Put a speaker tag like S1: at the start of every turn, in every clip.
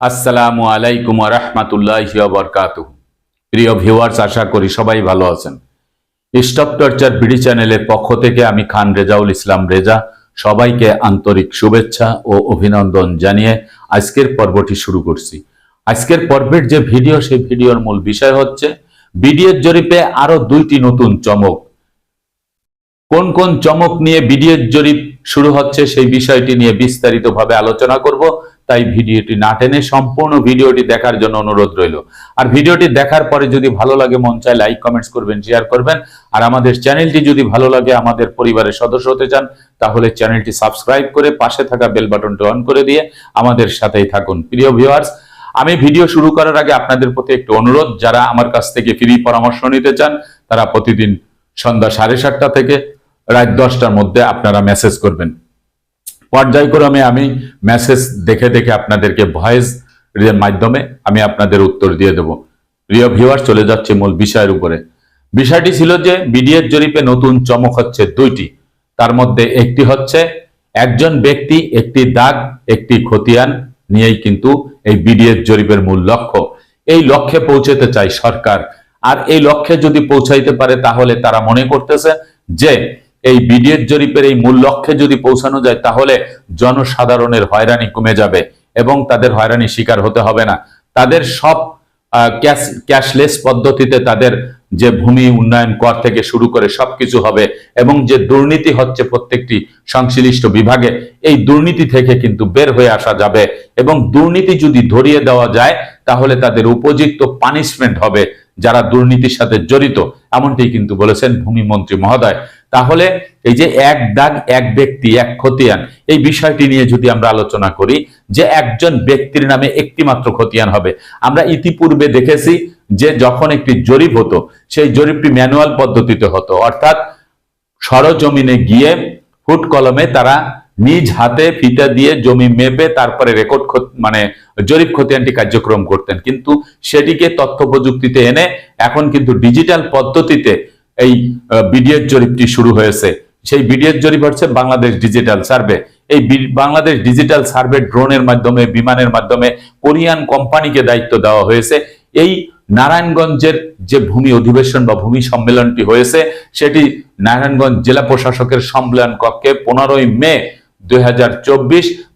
S1: আসসালামু আলাইকুম রহমতুল্লাহ বরকাত প্রিয় ভিউয়ার্স আশা করি সবাই ভালো আছেন। স্টপ টর্চার বিডি চ্যানেলের পক্ষ থেকে আমি খান রেজাউল ইসলাম রেজা। সবাইকে আন্তরিক শুভেচ্ছা ও অভিনন্দন জানিয়ে আজকের পর্বটি শুরু করছি। আজকের পর্বের যে ভিডিও, সেই ভিডিওর মূল বিষয় হচ্ছে বিডিএর জরিপে আরও দুইটি নতুন চমক। কোন কোন চমক নিয়ে বিডিএর জরিপ শুরু হচ্ছে সেই বিষয়টি নিয়ে বিস্তারিতভাবে আলোচনা করব। তাই ভিডিওটি না টেনে সম্পূর্ণ ভিডিওটি দেখার জন্য অনুরোধ রইল। আর ভিডিওটি দেখার পরে যদি ভালো লাগে, মন চায় লাইক কমেন্টস করবেন শেয়ার করবেন। আর আমাদের চ্যানেলটি যদি ভালো লাগে, আমাদের পরিবারের সদস্য হতে চান, তাহলে চ্যানেলটি সাবস্ক্রাইব করে পাশে থাকা বেল বাটনটি অন করে দিয়ে আমাদের সাথেই থাকুন। প্রিয় ভিউয়ার্স আমি ভিডিও শুরু করার আগে আপনাদের প্রতি একটু অনুরোধ। যারা আমার কাছ থেকে ফ্রি পরামর্শ নিতে চান, তারা প্রতিদিন সন্ধ্যা সাড়ে সাতটা থেকে রাত দশটার মধ্যে আপনারা মেসেজ করবেন। পর্যায়ক্রমে আমি মেসেজ দেখে দেখে আপনাদেরকে ভয়েস মাধ্যমে আমি আপনাদের উত্তর দিয়ে দেব। প্রিয় ভিউয়ার চলে যাচ্ছে মূল বিষয়ের উপরে। বিষয়টি ছিল যে বিডিএর জরিপে নতুন চমক হচ্ছে দুইটি। তার মধ্যে একটি হচ্ছে, একজন ব্যক্তি একটি দাগ, একটি খতিয়ান নিয়েই কিন্তু এই বিডিএর জরিপের মূল লক্ষ্য। এই লক্ষ্যে পৌঁছাতে চাই সরকার। আর এই লক্ষ্যে যদি পৌঁছাইতে পারে তাহলে তারা মনে করতেছে যে এই বিডিএর জরিপের এই মূল লক্ষ্যে যদি পৌঁছানো যায়, তাহলে জনসাধারণের হয়রানি কমে যাবে এবং তাদের হয়রানি শিকার হতে হবে না। তাদের সব ক্যাশ, ক্যাশলেস পদ্ধতিতে তাদের যে ভূমি উন্নয়ন কর থেকে শুরু করে সবকিছু হবে এবং যে দুর্নীতি হচ্ছে প্রত্যেকটি সংশ্লিষ্ট বিভাগে, এই দুর্নীতি থেকে কিন্তু বের হয়ে আসা যাবে এবং দুর্নীতি যদি ধরিয়ে দেওয়া যায়, তাহলে তাদের উপযুক্ত পানিশমেন্ট হবে যারা দুর্নীতির সাথে জড়িত, এমনটি কিন্তু বলেছেন ভূমিমন্ত্রী মহোদয়। তাহলে এই যে এক দাগ, এক ব্যক্তি, এক খতিয়ান, এই বিষয়টি নিয়ে যদি আমরা আলোচনা করি যে একজন ব্যক্তির নামে একটি মাত্র খতিয়ান হবে। আমরা ইতিপূর্বে দেখেছি যে যখন একটি জরিপ হতো, সেই জরিপটি ম্যানুয়াল পদ্ধতিতে হতো। অর্থাৎ সরজমিনে গিয়ে ফুট কলমে তারা নিজ হাতে ফিতা দিয়ে জমি মেপে তারপরে রেকর্ড মানে জরিপ খতিয়ানটি কার্যক্রম করতেন। কিন্তু সেটিকে তথ্য প্রযুক্তিতে এনে এখন কিন্তু ডিজিটাল পদ্ধতিতে এই বিডিএর জরিপটি শুরু হয়েছে। সেই বিডিএর জরিপ হচ্ছে বাংলাদেশ ডিজিটাল সার্ভে এই বাংলাদেশ ডিজিটাল সার্ভে ড্রোনের মাধ্যমে, বিমানের মাধ্যমে কোরিয়ান কোম্পানিকে দায়িত্ব দেওয়া হয়েছে। এই নারায়ণগঞ্জের যে ভূমি অধিবেশন বা ভূমি সম্মেলনটি হয়েছে, সেটি নারায়ণগঞ্জ জেলা প্রশাসকের সম্মেলন কক্ষে পনেরোই মে দুই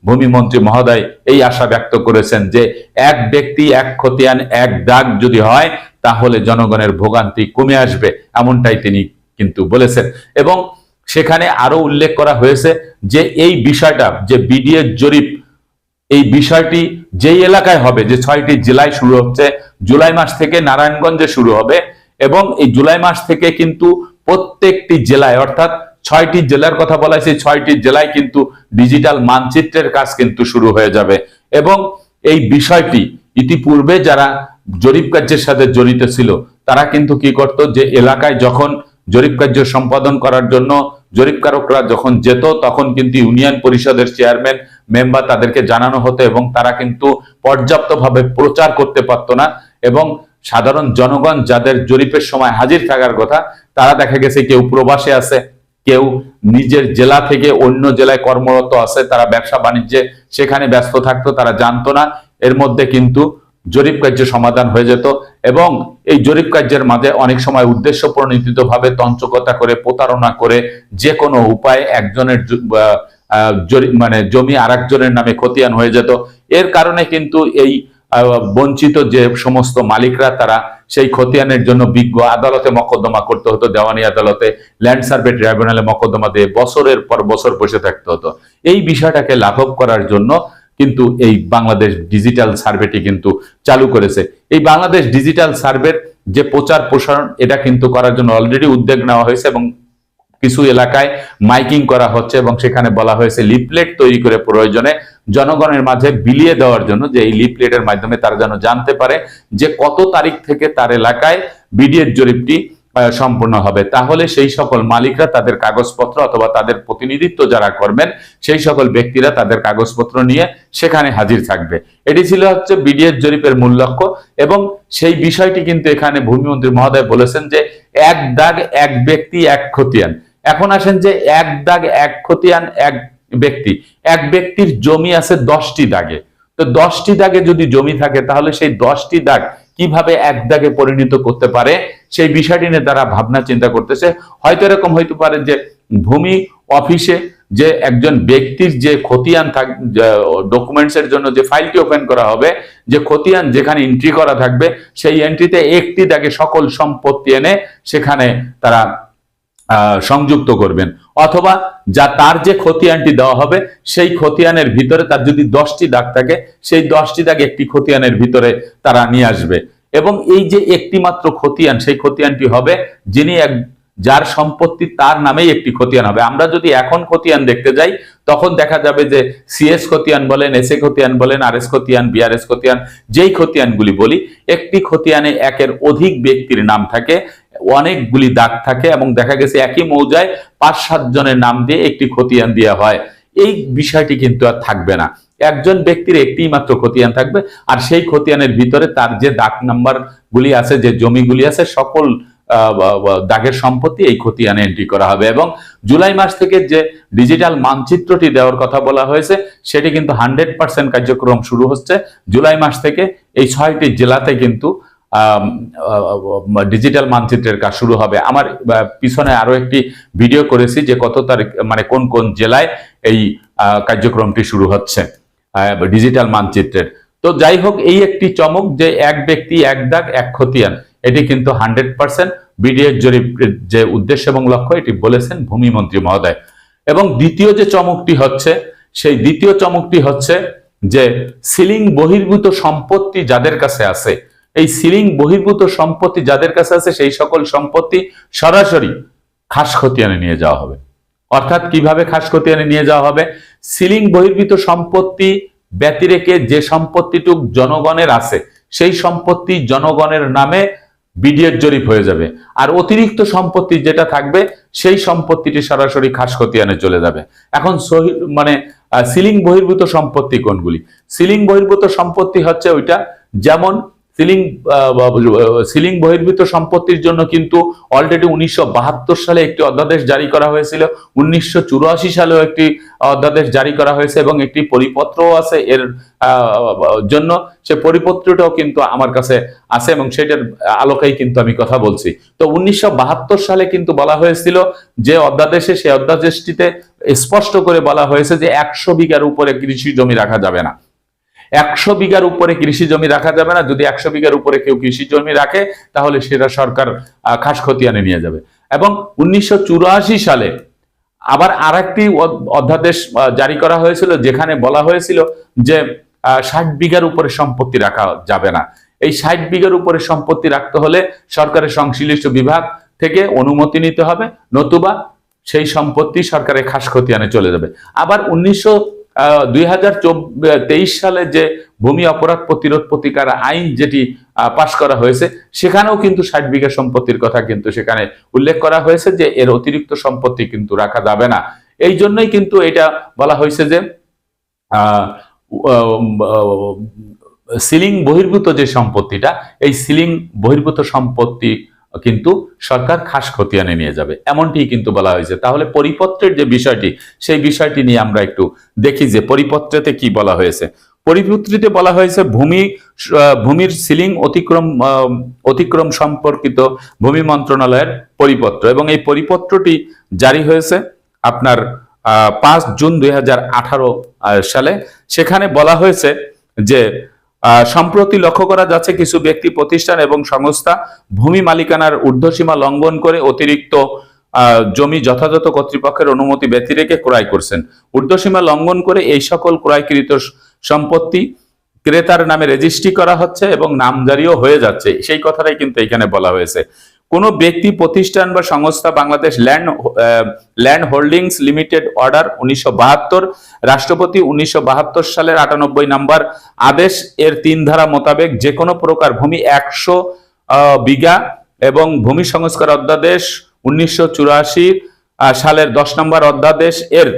S1: ভূমিমন্ত্রী মহোদয় এই আশা ব্যক্ত করেছেন যে এক ব্যক্তি, এক খতিয়ান, এক দাগ যদি হয়, তাহলে জনগণের ভোগান্তি কমে আসবে, এমনটাই তিনি কিন্তু বলেছেন। এবং সেখানে আরও উল্লেখ করা হয়েছে যে এই বিষয়টা, যে বিডিএর জরিপ, এই বিষয়টি যেই এলাকায় হবে, যে ছয়টি জেলায় শুরু হচ্ছে, জুলাই মাস থেকে নারায়ণগঞ্জে শুরু হবে এবং এই জুলাই মাস থেকে কিন্তু প্রত্যেকটি জেলায়, অর্থাৎ ছয়টি জেলার কথা বলা সেই ছয়টি জেলায় কিন্তু ডিজিটাল মানচিত্রের কাজ কিন্তু শুরু হয়ে যাবে। এবং এই বিষয়টি ইতিপূর্বে যারা জরিপ কার্যের সাথে জড়িত ছিল, তারা কিন্তু কি করত যে এলাকায় যখন জরিপ কার্য সম্পাদন করার জন্য জরিপকারকরা যখন যেত, তখন কিন্তু ইউনিয়ন পরিষদের চেয়ারম্যান, মেম্বার তাদেরকে জানানো হতো এবং তারা কিন্তু পর্যাপ্তভাবে প্রচার করতে পারত না এবং সাধারণ জনগণ যাদের জরিপের সময় হাজির থাকার কথা, তারা দেখা গেছে কেউ প্রবাসে আছে কেউ নিজের জেলা থেকে অন্য জেলায় কর্মরত আছে, তারা ব্যবসা বাণিজ্যে সেখানে ব্যস্ত থাকতো, তারা জানতো না। এর মধ্যে কিন্তু জরিপ কার্য সমাধান হয়ে যেত এবং এই জরিপ কার্যের মাঝে অনেক সময় উদ্দেশ্য প্রণীত ভাবে তঞ্চকতা করে, প্রতারণা করে যে কোনো উপায়ে একজনের মানে জমি আর একজনের নামে খতিয়ান হয়ে যেত। এর কারণে কিন্তু এই বঞ্চিত যে সমস্ত মালিকরা, তারা সেই খতিয়ানের জন্য বিজ্ঞ আদালতে মকদ্দমা করতে হতো, দেওয়ানি আদালতে, ল্যান্ড সার্ভে ট্রাইব্যুনালে মকদ্দমা দিয়ে বছরের পর বছর বসে থাকতে হতো। এই বিষয়টাকে লাঘব করার জন্য কিন্তু এই বাংলাদেশ ডিজিটাল সার্ভেটি কিন্তু চালু করেছে। এই বাংলাদেশ ডিজিটাল সার্ভের যে প্রচার প্রসারণ এটা কিন্তু করার জন্য অলরেডি উদ্যোগ নেওয়া হয়েছে এবং কিছু এলাকায় মাইকিং করা হচ্ছে এবং সেখানে বলা হয়েছে লিফলেট তৈরি করে প্রয়োজনে জনগণের মাঝে বিলিয়ে দেওয়ার জন্য যে এই লিফলেটের মাধ্যমে তারা যেন জানতে পারে যে কত তারিখ থেকে তার এলাকায় বিডিএর জরিপটি সম্পূর্ণ হবে। তাহলে সেই সকল মালিকরা তাদের কাগজপত্র অথবা তাদের প্রতিনিধিত্ব যারা করবেন, সেই সকল ব্যক্তিরা তাদের কাগজপত্র নিয়ে সেখানে হাজির থাকবে। এটি ছিল হচ্ছে বিডিএর জরিপের মূল লক্ষ্য এবং সেই বিষয়টি কিন্তু এখানে ভূমিমন্ত্রী মহোদয় বলেছেন যে এক দাগ এক ব্যক্তি এক খতিয়ান। এখন আসেন যে এক দাগ এক খতিয়ান, এক ব্যক্তি। এক ব্যক্তির জমি আছে দশটি দাগে। তো দশটি দাগে যদি জমি থাকে, তাহলে সেই দশটি দাগ কীভাবে এক দাগে পরিণত করতে পারে, সেই বিষয়টি নিয়ে তারা ভাবনা চিন্তা করতেছে। হয়তো এরকম হইতে পারে যে ভূমি অফিসে যে একজন ব্যক্তির যে খতিয়ান থাক ডকুমেন্টস এর জন্য যে ফাইলটি ওপেন করা হবে, যে খতিয়ান যেখানে এন্ট্রি করা থাকবে, সেই এন্ট্রিতে একটি দাগে সকল সম্পত্তি এনে সেখানে তারা সংযুক্ত করবেন। অথবা যা তার যে খতিয়ানটি দেওয়া হবে, সেই খতিয়ানের ভিতরে তার যদি দশটি দাগ থাকে, সেই দশটি দাগ একটি খতিয়ানের ভিতরে তারা নিয়ে আসবে। এবং এই যে একটি মাত্র খতিয়ান, সেই খতিয়ানটি হবে যিনি এক, যার সম্পত্তি তার নামেই একটি খতিয়ান হবে। আমরা যদি এখন খতিয়ান দেখতে যাই, তখন দেখা যাবে যে সিএস খতিয়ান বলেন এস এ খতিয়ান বলেন আর এস খতিয়ান, বিআরএস খতিয়ান, যেই খতিয়ানগুলি বলি, একটি খতিয়ানে একের অধিক ব্যক্তির নাম থাকে। অনেকগুলি দাগ থাকে এবং দেখা গেছে একই মৌজায় পাঁচ, সাত জনের নাম দিয়ে একটি খতিয়ান দেওয়া হয়। এই বিষয়টি কিন্তু আর থাকবে না। একজন ব্যক্তির একটি মাত্র খতিয়ান থাকবে আর সেই খতিয়ানের ভিতরে তার যে দাগ নাম্বার গুলি আছে, যে জমিগুলি আছে, সকল দাগের সম্পত্তি এই খতিয়ানে এন্ট্রি করা হবে এবং জুলাই মাস থেকে যে ডিজিটাল মানচিত্রটি দেওয়ার কথা বলা হয়েছে, সেটি কিন্তু হান্ড্রেড পার্সেন্ট কার্যক্রম শুরু হচ্ছে। জুলাই মাস থেকে এই ছয়টি জেলাতে কিন্তু ডিজিটাল মানচিত্রের কাজ শুরু হবে। আমার পিছনে আরও একটি ভিডিও করেছি যে কত তারিখ মানে কোন কোন জেলায় এই কার্যক্রমটি শুরু হচ্ছে ডিজিটাল মানচিত্রের। তো যাই হোক, এই একটি চমক যে এক ব্যক্তি, এক দাগ, এক খতিয়ান, এটি কিন্তু হান্ড্রেড পার্সেন্ট বিডিএর জরিপ, যে উদ্দেশ্য এবং লক্ষ্য, এটি বলেছেন ভূমিমন্ত্রী মহোদয়। এবং দ্বিতীয় যে চমকটি হচ্ছে, সেই দ্বিতীয় চমকটি হচ্ছে যে সিলিং বহির্ভূত সম্পত্তি যাদের কাছে আছে এই সিলিং বহির্ভূত সম্পত্তি যাদের কাছে আছে, সেই সকল সম্পত্তি সরাসরি খাস খতিয়ানে নিয়ে যাওয়া হবে। অর্থাৎ কীভাবে খাস খতিয়ানে নিয়ে যাওয়া হবে? সিলিং বহির্ভূত সম্পত্তি ব্যতিরেকে যে সম্পত্তিটুক জনগণের আছে, সেই সম্পত্তি জনগণের নামে বিডিএর জরিপ হয়ে যাবে। আর অতিরিক্ত সম্পত্তি যেটা থাকবে, সেই সম্পত্তিটি সরাসরি খাস খতিয়ানে চলে যাবে। এখন মানে সিলিং বহির্ভূত সম্পত্তি কোনগুলি? সিলিং বহির্ভূত সম্পত্তি হচ্ছে ওইটা, যেমন সিলিং সিলিং বহির্ভূত সম্পত্তির জন্য কিন্তু অলরেডি উনিশশো সালে একটি অধ্যাদেশ জারি করা হয়েছিল, উনিশশো সালেও একটি অধ্যাদেশ জারি করা হয়েছে এবং একটি পরিপত্রও আছে এর জন্য। সে পরিপত্রটাও কিন্তু আমার কাছে আছে এবং সেটার আলোকেই কিন্তু আমি কথা বলছি। তো উনিশশো বাহাত্তর সালে কিন্তু বলা হয়েছিল যে অধ্যাদেশে, সেই অধ্যাদেশটিতে স্পষ্ট করে বলা হয়েছে যে একশো বিঘার উপরে কৃষি জমি রাখা যাবে না। একশো বিঘার উপরে কৃষি জমি রাখা যাবে না। যদি একশো বিঘার উপরে কেউ কৃষি জমি রাখে, তাহলে সেটা সরকার খাস খতিয়ানে নিয়ে যাবে। এবং উনিশশো চুরাশি সালে আবার আর একটি অধ্যাদেশ জারি করা হয়েছিল, যেখানে বলা হয়েছিল যে ষাট বিঘার উপরে সম্পত্তি রাখা যাবে না। এই ষাট বিঘার উপরে সম্পত্তি রাখতে হলে সরকারের সংশ্লিষ্ট বিভাগ থেকে অনুমতি নিতে হবে, নতুবা সেই সম্পত্তি সরকারের খাস খতিয়ানে চলে যাবে। আবার উনিশশো দুই হাজার তেইশ সালে যে ভূমি অপরাধ প্রতিরোধ প্রতিকার আইন যেটি পাশ করা হয়েছে, সেখানেও কিন্তু ষাট বিঘা সম্পত্তির কথা কিন্তু সেখানে উল্লেখ করা হয়েছে যে এর অতিরিক্ত সম্পত্তি কিন্তু রাখা যাবে না। এই জন্যই কিন্তু এটা বলা হয়েছে যে সিলিং বহির্ভূত যে সম্পত্তিটা, এই সিলিং বহির্ভূত সম্পত্তি কিন্তু সরকার খাস খতিয়ানে নিয়ে যাবে। এমনটি কিন্তু বলা হয়েছে। তাহলে পরিপত্রের যে বিষয়টি, সেই বিষয়টি নিয়ে আমরা একটু দেখি যে পরিপত্রেতে কি বলা হয়েছে। পরিপত্রিতে বলা হয়েছে ভূমি ভূমির সিলিং অতিক্রম অতিক্রম সম্পর্কিত ভূমি মন্ত্রণালয়ের পরিপত্র এবং এই পরিপত্রটি জারি হয়েছে আপনার পাঁচ জুন দুই হাজার আঠারো সালে। সেখানে বলা হয়েছে যে সম্প্রতি লক্ষ্য করা যাচ্ছে কিছু ব্যক্তি, প্রতিষ্ঠান এবং সংস্থা ভূমি মালিকানার ঊর্ধ্বসীমা লঙ্ঘন করে অতিরিক্ত জমি যথাযথ কর্তৃপক্ষের অনুমতি ব্যতি রেখে ক্রয় করছেন। ঊর্ধ্বসীমা লঙ্ঘন করে এই সকল ক্রয়কৃত সম্পত্তি ক্রেতার নামে রেজিস্ট্রি করা হচ্ছে এবং নামজারিও হয়ে যাচ্ছে। সেই কথাটাই কিন্তু এখানে বলা হয়েছে। কোনো ব্যক্তি, প্রতিষ্ঠান বা সংস্থা Bangladesh land land holdings limited order উনিশশো বাহাত্তর, রাষ্ট্রপতি উনিশশো বাহাত্তর সালের আটানব্বই নাম্বার আদেশ এর তিন ধারা মোতাবেক যে কোনো প্রকার ভূমি একশো বিঘা এবং ভূমি সংস্কার অধ্যাদেশ উনিশশো চুরাশি সালের দশ নম্বর অধ্যাদেশ এর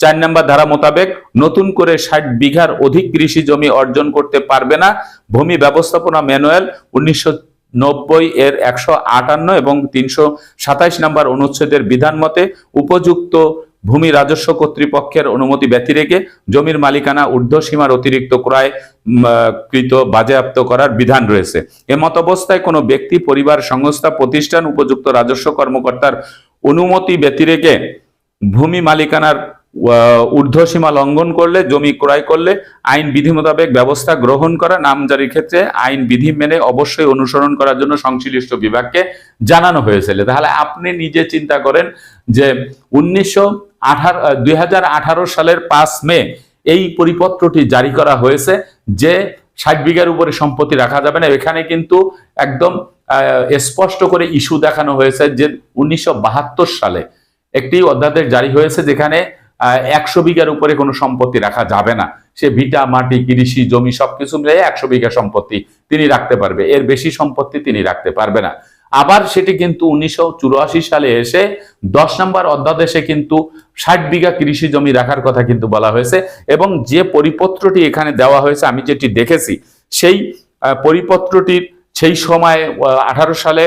S1: চার নম্বর ধারা মোতাবেক নতুন করে ষাট বিঘার অধিক কৃষি জমি অর্জন করতে পারবে না। ভূমি ব্যবস্থাপনা ম্যানুয়াল উনিশশো নব্বই এর একশো আটান্ন এবং তিনশো সাতাইশ নম্বর অনুচ্ছেদের বিধান মতে উপযুক্ত ভূমি রাজস্ব কর্তৃপক্ষের অনুমতি ব্যতি রেখে জমির মালিকানা ঊর্ধ্বসীমার অতিরিক্ত ক্রয় কৃত বাজেয়াপ্ত করার বিধান রয়েছে। এমত অবস্থায় কোনো ব্যক্তি, পরিবার, সংস্থা, প্রতিষ্ঠান, উপযুক্ত রাজস্ব কর্মকর্তার অনুমতি ব্যতি রেখে ভূমি মালিকানার ঊর্ধ্বসীমা লঙ্ঘন করলে, জমি ক্রয় করলে আইন বিধি মোতাবেক ব্যবস্থা গ্রহণ করা, নামজারির ক্ষেত্রে আইন বিধি মেনে অবশ্যই অনুসরণ করার জন্য সংশ্লিষ্ট বিভাগকে জানানো হয়েছিল। তাহলে আপনি নিজে চিন্তা করেন যে উনিশশো আঠারো দুই সালের পাঁচ মে এই পরিপত্রটি জারি করা হয়েছে যে ষাট বিঘার উপরে সম্পত্তি রাখা যাবে না। এখানে কিন্তু একদম স্পষ্ট করে ইস্যু দেখানো হয়েছে যে উনিশশো বাহাত্তর সালে একটি অধ্যাদেশ জারি হয়েছে যেখানে একশো বিঘার উপরে কোনো সম্পত্তি রাখা যাবে না। সে ভিটা, মাটি, কৃষি, জমি সবকিছু মিলে একশো বিঘা সম্পত্তি তিনি রাখতে পারবে। এর বেশি সম্পত্তি তিনি রাখতে পারবে না। আবার সেটি কিন্তু উনিশশো চুরাশি সালে এসে দশ নম্বর অধ্যাদেশে কিন্তু ষাট বিঘা কৃষি জমি রাখার কথা কিন্তু বলা হয়েছে এবং যে পরিপত্রটি এখানে দেওয়া হয়েছে, আমি যেটি দেখেছি, সেই পরিপত্রটির সেই সময় আঠারো সালে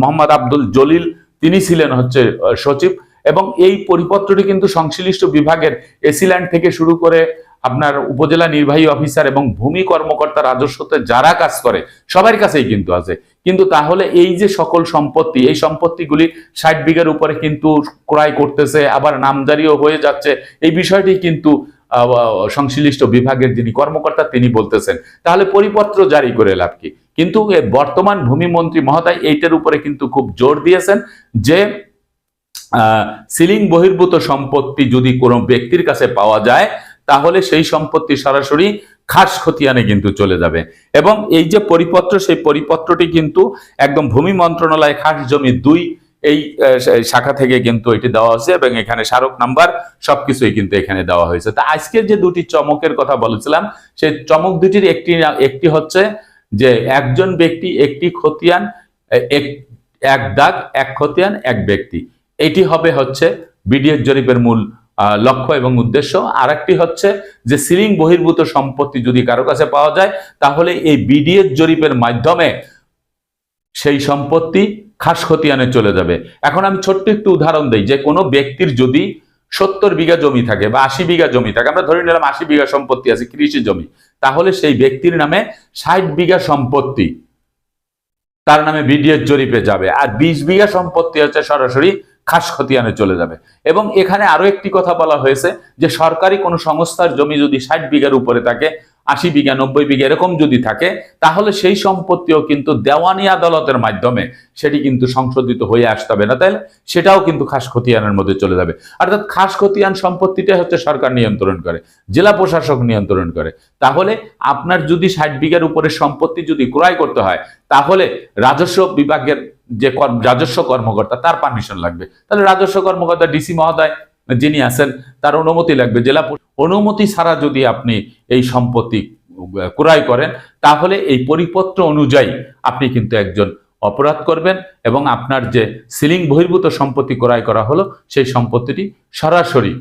S1: মোহাম্মদ আব্দুল জলিল, তিনি ছিলেন হচ্ছে সচিব। এবং এই পরিপত্রটি কিন্তু সংশ্লিষ্ট বিভাগের এসিল্যান্ড থেকে শুরু করে আপনার উপজেলা নির্বাহী অফিসার এবং ভূমি কর্মকর্তা রাজস্বতে যারা কাজ করে, সবার কাছেই কিন্তু আছে। কিন্তু তাহলে এই যে সকল সম্পত্তি, এই সম্পত্তিগুলি ষাট বিঘার উপরে কিন্তু ক্রয় করতেছে, আবার নামজারিও হয়ে যাচ্ছে, এই বিষয়টি কিন্তু সংশ্লিষ্ট বিভাগের যিনি কর্মকর্তা তিনি বলতেছেন। তাহলে পরিপত্র জারি করে লাভ কি? কিন্তু বর্তমান ভূমিমন্ত্রী মহোদয় এইটার উপরে কিন্তু খুব জোর দিয়েছেন যে সিলিং বহির্ভূত সম্পত্তি যদি কোনো ব্যক্তির কাছে পাওয়া যায়, তাহলে সেই সম্পত্তি সরাসরি খাস খতিয়ানে কিন্তু চলে যাবে। এবং এই যে পরিপত্র, সেই পরিপত্রটি কিন্তু একদম ভূমি মন্ত্রণালয় খাস জমি দুই এই শাখা থেকে কিন্তু এটি দেওয়া হয়েছে এবং এখানে স্মারক নাম্বার সবকিছুই কিন্তু এখানে দেওয়া হয়েছে। তা আজকের যে দুটি চমকের কথা বলেছিলাম, সেই চমক দুটির একটি একটি হচ্ছে যে একজন ব্যক্তি একটি খতিয়ান এক- এক দাগ, এক খতিয়ান, এক ব্যক্তি। এটি হবে হচ্ছে বিডিএস জরিপের মূল লক্ষ্য এবং উদ্দেশ্য। আর হচ্ছে যে সিলিং বহির্ভূত সম্পত্তি যদি কারও কাছে পাওয়া যায়, তাহলে এই বিডিএস জরিপের মাধ্যমে সেই সম্পত্তি খাস খতিয়ানে চলে যাবে। এখন আমি ছোট্ট একটু উদাহরণ দিই, যে কোনো ব্যক্তির যদি সত্তর বিঘা জমি থাকে বা আশি বিঘা জমি থাকে, আমরা ধরে নিলাম আশি বিঘা সম্পত্তি আছে, কৃষি জমি, তাহলে সেই ব্যক্তির নামে ষাট বিঘা সম্পত্তি তার নামে বিডিএস জরিপে যাবে। আর বিশ বিঘা সম্পত্তি হচ্ছে সরাসরি খাস খতিয়ানে চলে যাবে। এবং এখানে আরও একটি কথা বলা হয়েছে যে, সরকারি কোনো সংস্থার জমি যদি ষাট বিঘার উপরে থাকে, আশি বিঘা, নব্বই বিঘা, এরকম যদি থাকে, তাহলে সেই সম্পত্তিও কিন্তু দেওয়ানি আদালতের মাধ্যমে সেটি কিন্তু সংশোধিত হয়ে আসতে হবে না। তাইলে সেটাও কিন্তু খাস খতিয়ানের মধ্যে চলে যাবে। অর্থাৎ খাস খতিয়ান সম্পত্তিটা হচ্ছে সরকার নিয়ন্ত্রণ করে, জেলা প্রশাসক নিয়ন্ত্রণ করে। তাহলে আপনার যদি ষাট বিঘার উপরে সম্পত্তি যদি ক্রয় করতে হয়, তাহলে রাজস্ব বিভাগের যে রাজস্ব কর্মকর্তা, তার পারমিশন লাগবে। তাহলে রাজস্ব কর্মকর্তা ডিসি মহোদয়, যিনি আছেন, তার অনুমতি লাগবে। জেলা অনুমতি ছাড়া যদি আপনি এই সম্পত্তি ক্রয় করেন, তাহলে এই পরিপত্র অনুযায়ী আপনি কিন্তু একজন অপরাধ করবেন এবং আপনার যে সিলিং বহির্ভূত সম্পত্তি ক্রয় করা হলো, সেই সম্পত্তিটি সরাসরি,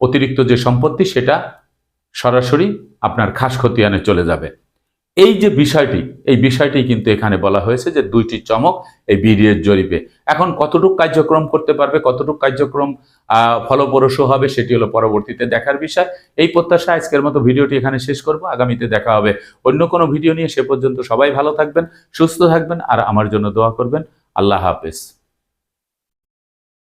S1: অতিরিক্ত যে সম্পত্তি, সেটা সরাসরি আপনার খাস খতিয়ানে চলে যাবে। এই যে বিষয়টি, এই বিষয়টি কিন্তু এখানে বলা হয়েছে যে দুইটি চমক এই বিডিএর জরিপে। এখন কতটুক কার্যক্রম করতে পারবে, কতটুক কার্যক্রম ফলপ্রসূ হবে সেটি হলো পরবর্তীতে দেখার বিষয়। এই প্রত্যাশা আজকের মতো ভিডিওটি এখানে শেষ করব। আগামীতে দেখা হবে অন্য কোনো ভিডিও নিয়ে। সে পর্যন্ত সবাই ভালো থাকবেন, সুস্থ থাকবেন, আর আমার জন্য দোয়া করবেন। আল্লাহ হাফেজ।